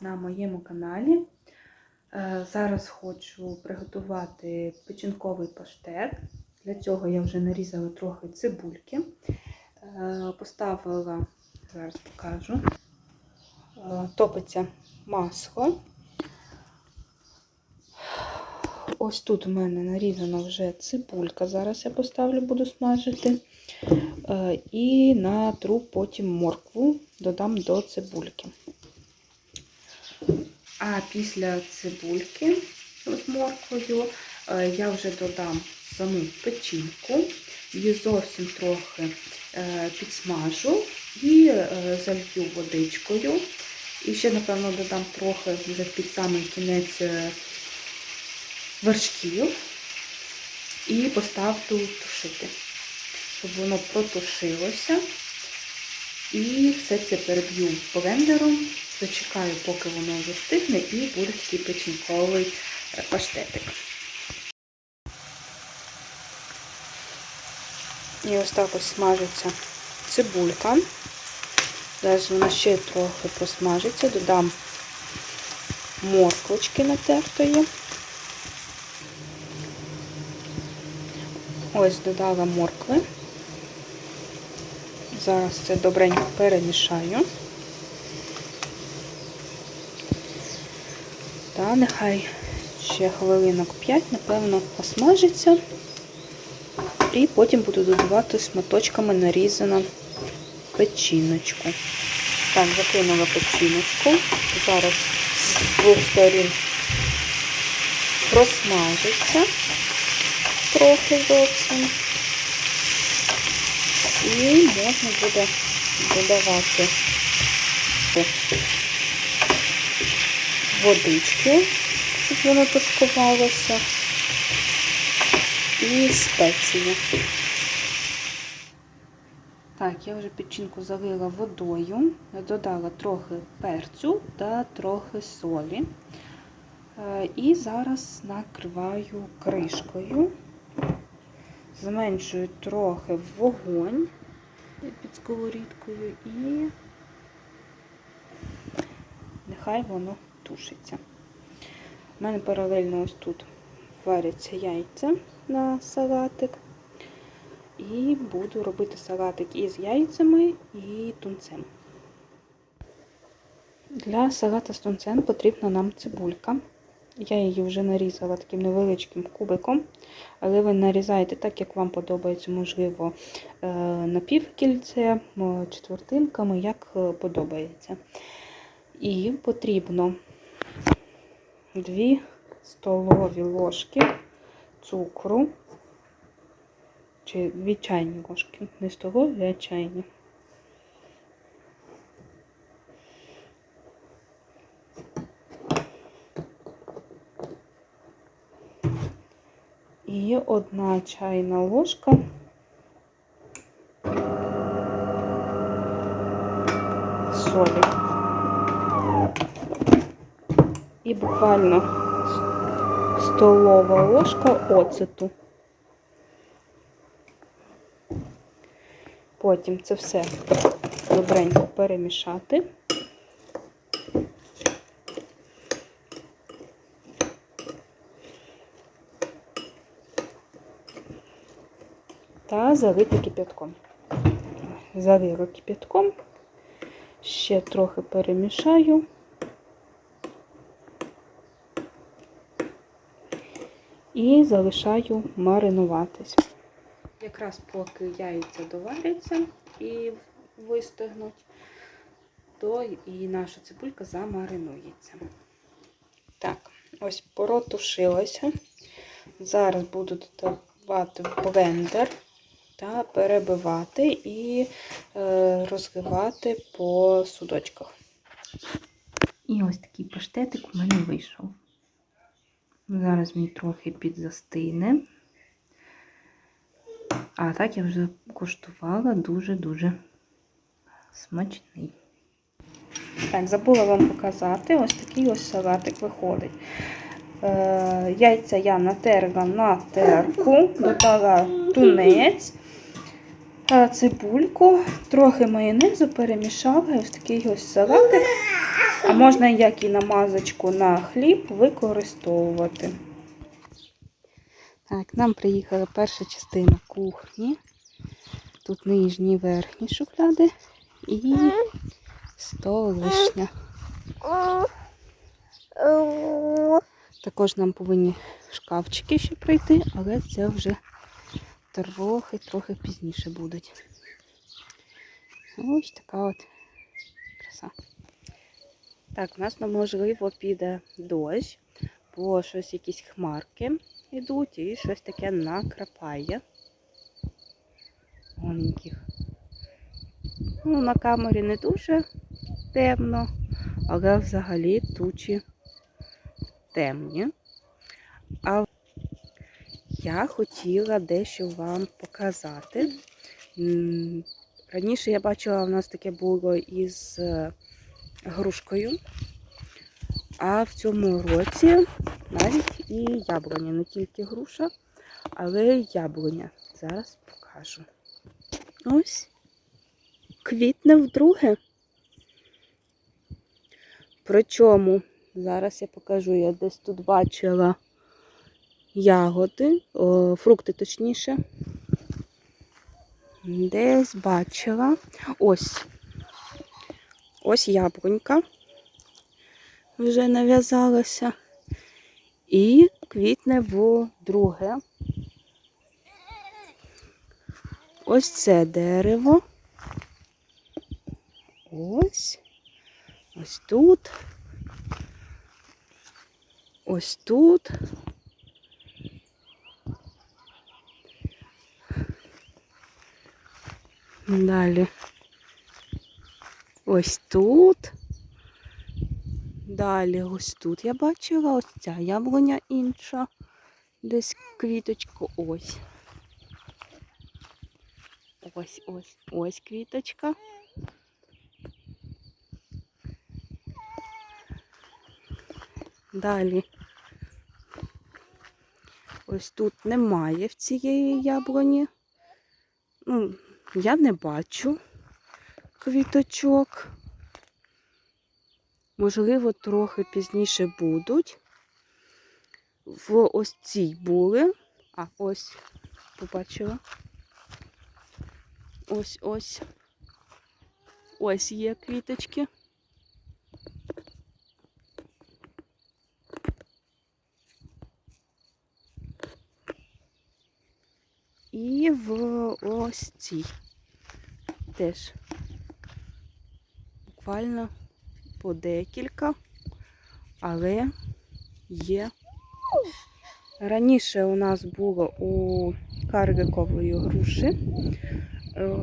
на моєму каналі. Е, Зараз хочу приготувати печінковий паштет. Для цього я вже нарізала трохи цибульки. Е, Поставила, зараз покажу, Е, топиться масло. Ось тут у мене нарізана вже цибулька. Зараз я поставлю, буду смажити. І натру потім моркву додам до цибульки. А після цибульки з морквою е, я вже додам саму печінку, її зовсім трохи е, підсмажу і е, залью водичкою. І ще, напевно, додам трохи вже під самий кінець вершків і поставлю тушити, щоб воно протушилося. І все це переб'ю блендером, зачекаю, поки воно застигне, і буде такий печінковий е, паштетик. І ось так ось смажиться цибулька. Зараз вона ще трохи просмажиться, додам морквочки натертої. Ось додала моркви. Зараз це добренько перемішаю. Та нехай ще хвилинок 5, напевно, посмажиться. І потім буду додавати шматочками нарізану печіночку. Так, закинула печіночку. Зараз з двох сторін просмажиться трохи зовсім. І можна буде додавати водички, щоб воно тушкувалося, і спеції. Так, я вже печінку залила водою, додала трохи перцю та трохи солі. Е, І зараз накриваю кришкою, зменшую трохи вогонь під сковорідкою і нехай воно тушиться. У мене паралельно ось тут варяться яйця на салатик. І буду робити салатик із яйцями і тунцем. Для салата з тунцем потрібна нам цибулька. Я її вже нарізала таким невеличким кубиком, але ви нарізаєте так, як вам подобається, можливо, напівкільце, четвертинками, як подобається. І потрібно 2 столові ложки цукру, чи 2 чайні ложки, не столові, а чайні. І одна чайна ложка солі. І буквально столова ложка оцету. Потім це все добренько перемішати. Та залити кип'ятком. Залию кип'ятком, ще трохи перемішаю. І залишаю маринуватись. Якраз поки яйця доваряться і вистигнуть, то і наша цибулька замаринується. Так, ось поротушилася. Зараз буду додавати в блендер та перебивати і е, розливати по судочках. І ось такий паштетик у мене вийшов. Зараз він трохи підзастине. А так я вже куштувала дуже-дуже смачний. Так, забула вам показати, ось такий ось салатик виходить. Е, Яйця я натерла на терку, додала тунець, е, цибульку, трохи майонезу перемішала. Ось такий ось салатик А можна як і намазочку на хліб використовувати. Так, нам приїхала перша частина кухні. Тут нижні і верхні шухляди і столишня. Також нам повинні шкафчики ще прийти, але це вже трохи-трохи пізніше будуть. Ось така от краса. Так, у нас можливо піде дощ, бо щось якісь хмарки йдуть і щось таке накрапає. Гоненьких. Ну, на камері не дуже темно, але взагалі тучі темні. А я хотіла дещо вам показати. Раніше я бачила, у нас таке було із е, грушкою. А в цьому році навіть і яблуня, не тільки груша, але й яблуня. Зараз покажу. Ось квітне вдруге. Причому, зараз я покажу, я десь тут бачила ягоди, о, фрукти точніше. Десь бачила. Ось. Ось яблунька вже нав'язалася. І квітне вдруге. Ось це дерево. Ось. Ось тут. Ось тут. Далі. Ось тут. Далі ось тут я бачила ось ця яблуня інша. Десь квіточку ось. Ось, ось, ось квіточка. Далі. Ось тут немає в цієї яблуні. Ну, я не бачу квіточок. Можливо, трохи пізніше будуть. В ось цій були. А, ось, побачила. Ось ось. Ось є квіточки. І в ось цій теж буквально по декілька, але є. Раніше у нас було у каргикової груші. Е,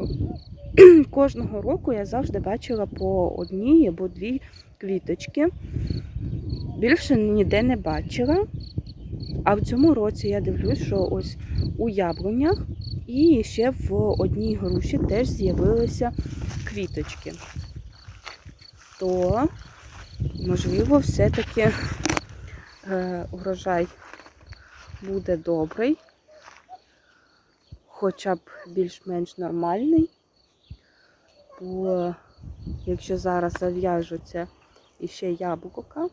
Кожного року я завжди бачила по одній або дві квіточки. Більше ніде не бачила. А в цьому році я дивлюсь, що ось у яблунях і ще в одній груші теж з'явилися квіточки. То, можливо, все-таки е, урожай буде добрий, хоча б більш-менш нормальний. Бо якщо зараз зав'яжуться іще яблука,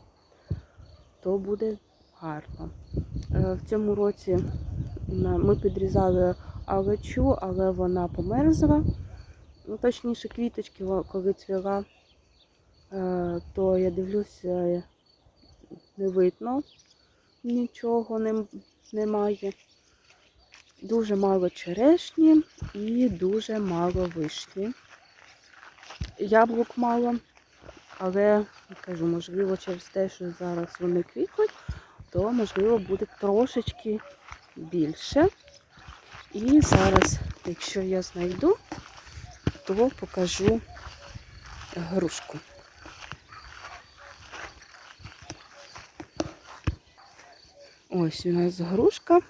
то буде гарно. Е, В цьому році ми підрізали алечу, але вона померзла. Ну, точніше, квіточки, коли цвіла, то я дивлюся, не видно нічого нем- немає. Дуже мало черешні і дуже мало вишні. Яблук мало, але кажу, можливо, через те, що зараз вони квітнуть, то можливо буде трошечки більше. І зараз, якщо я знайду, то покажу грушку. Ось у нас грушка.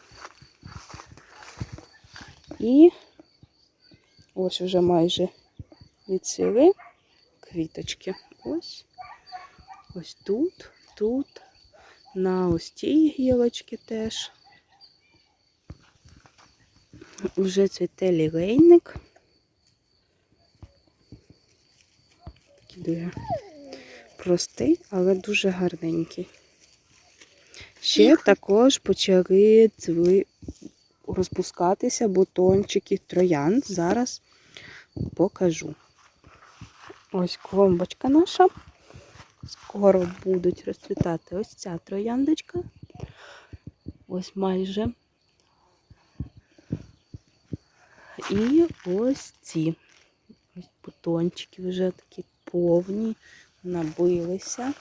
І ось вже майже відцвіли квіточки. Ось. Ось тут, тут, на ось тій гілочці теж. Вже цвіте лілейник. Такі дуже рости, але дуже гарненький. Ще також почали цви розпускатися бутончики троян. Зараз покажу. Ось клумбочка наша. Скоро будуть розцвітати ось ця трояндочка. Ось майже. І ось ці. Ось бутончики вже такі повні, набилися.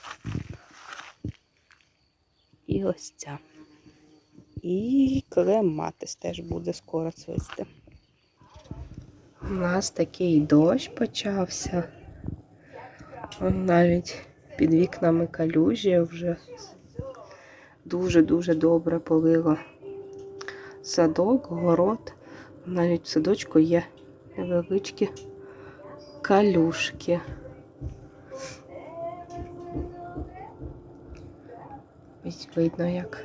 І ось ця. І клематис теж буде скоро цвісти. У нас такий дощ почався. Навіть під вікнами калюжі вже дуже-дуже добре полило садок, город. Навіть в садочку є невеличкі калюшки. Ось видно, як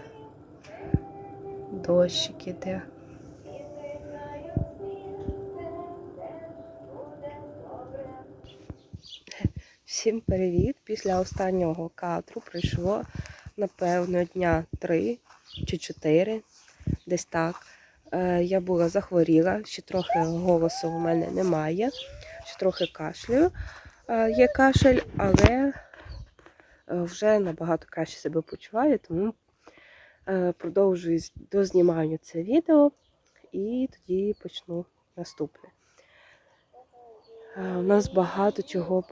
дощик іде. Всім привіт! Після останнього кадру пройшло, напевно, дня три чи чотири, десь так. Е, Я була захворіла, ще трохи голосу у мене немає, ще трохи кашлюю. Е, Є кашель, але вже набагато краще себе почуваю, тому е, продовжую з- дознімаю це відео і тоді почну наступне. Е, У нас багато чого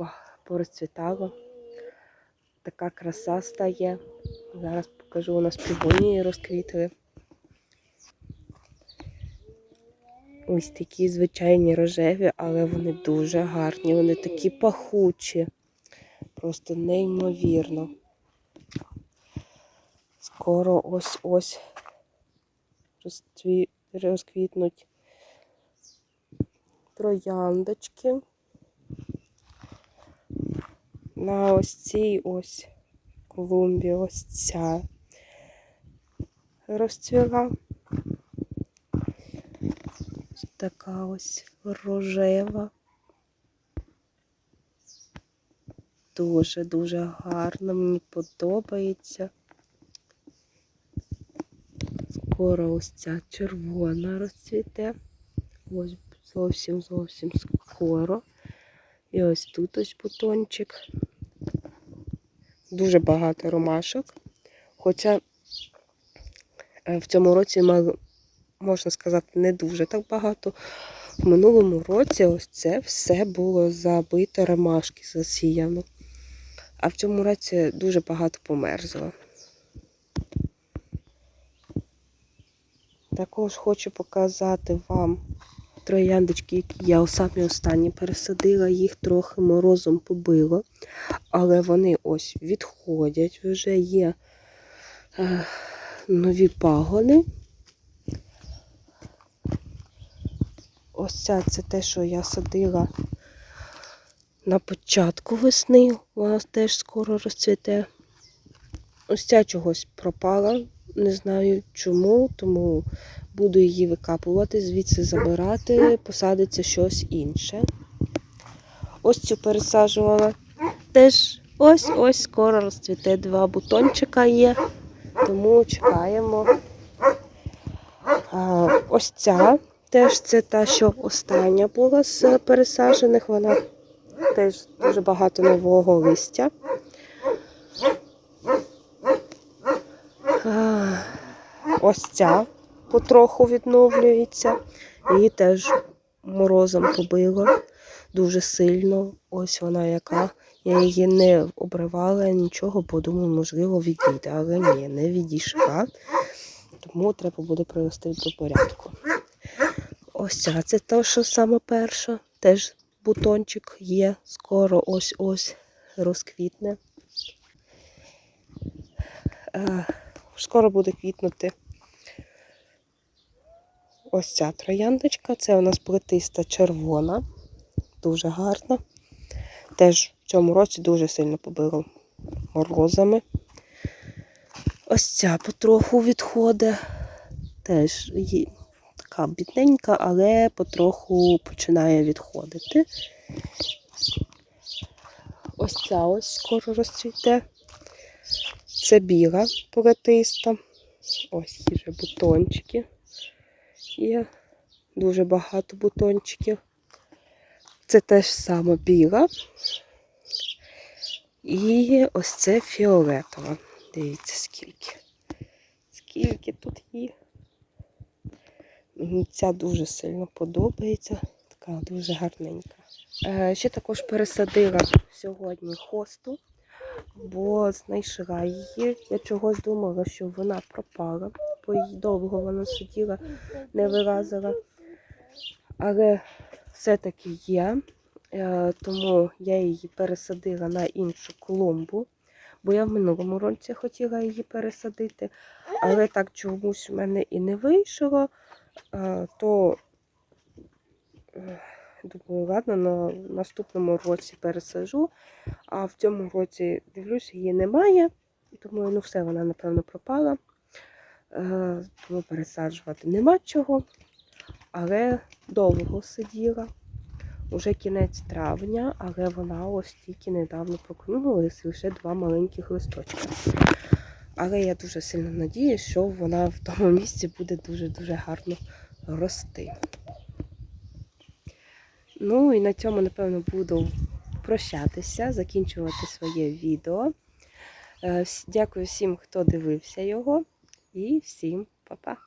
порозцвітало. Така краса стає. Зараз покажу, у нас півонії розквітли. Ось такі звичайні рожеві, але вони дуже гарні, вони такі пахучі. Просто неймовірно. Скоро ось-ось розквітнуть трояндочки. На ось цій ось клумбі ось ця розцвіла. Така ось рожева. Дуже-дуже гарно, мені подобається. Скоро ось ця червона розцвіте. Ось зовсім зовсім скоро. І ось тут ось бутончик. Дуже багато ромашок. Хоча е, в цьому році можна сказати, не дуже так багато. В минулому році ось це все було забито ромашки, засіяно. А в цьому році дуже багато померзло. Також хочу показати вам трояндочки, які я самі останні пересадила, їх трохи морозом побило, але вони ось відходять, вже є е, нові пагони. Ось ця це те, що я садила на початку весни, вона теж скоро розцвіте. Ось ця чогось пропала, не знаю чому, тому буду її викапувати, звідси забирати, посадиться щось інше. Ось цю пересаджувала. Теж ось-ось скоро розцвіте два бутончика є, тому чекаємо. А, ось ця теж це та, що остання була з пересаджених. Вона теж дуже багато нового листя. Ось ця потроху відновлюється. Її теж морозом побило дуже сильно. Ось вона яка. Я її не обривала нічого, бо думаю, можливо, відійде. Але ні, не відійшла. Тому треба буде привести до порядку. Ось ця це те, що саме перша. Теж бутончик є. Скоро ось-ось розквітне. Е, Скоро буде квітнути ось ця трояндочка. Це у нас плетиста червона. Дуже гарна. Теж в цьому році дуже сильно побило морозами. Ось ця потроху відходить. Теж така бідненька, але потроху починає відходити. Ось ця ось скоро розцвіте. Це біла полетиста. Ось є вже бутончики. Є дуже багато бутончиків. Це теж саме біла. І ось це фіолетова. Дивіться, скільки. Скільки тут є. Мені ця дуже сильно подобається. Така дуже гарненька. Е, ще також пересадила сьогодні хосту, бо знайшла її. Я чогось думала, що вона пропала, бо їй довго вона сиділа, не вилазила. Але все-таки є. Е, тому я її пересадила на іншу клумбу, бо я в минулому році хотіла її пересадити, але так чомусь в мене і не вийшло, то е, думаю, ладно, на наступному році пересажу, а в цьому році дивлюся, її немає. Думаю, ну все, вона, напевно, пропала. Е, Тому пересаджувати нема чого. Але довго сиділа. Уже кінець травня, але вона ось тільки недавно прокинулась, лише два маленьких листочка. Але я дуже сильно надіюсь, що вона в тому місці буде дуже-дуже гарно рости. Ну і на цьому, напевно, буду прощатися, закінчувати своє відео. Е, Дякую всім, хто дивився його, і всім па-па!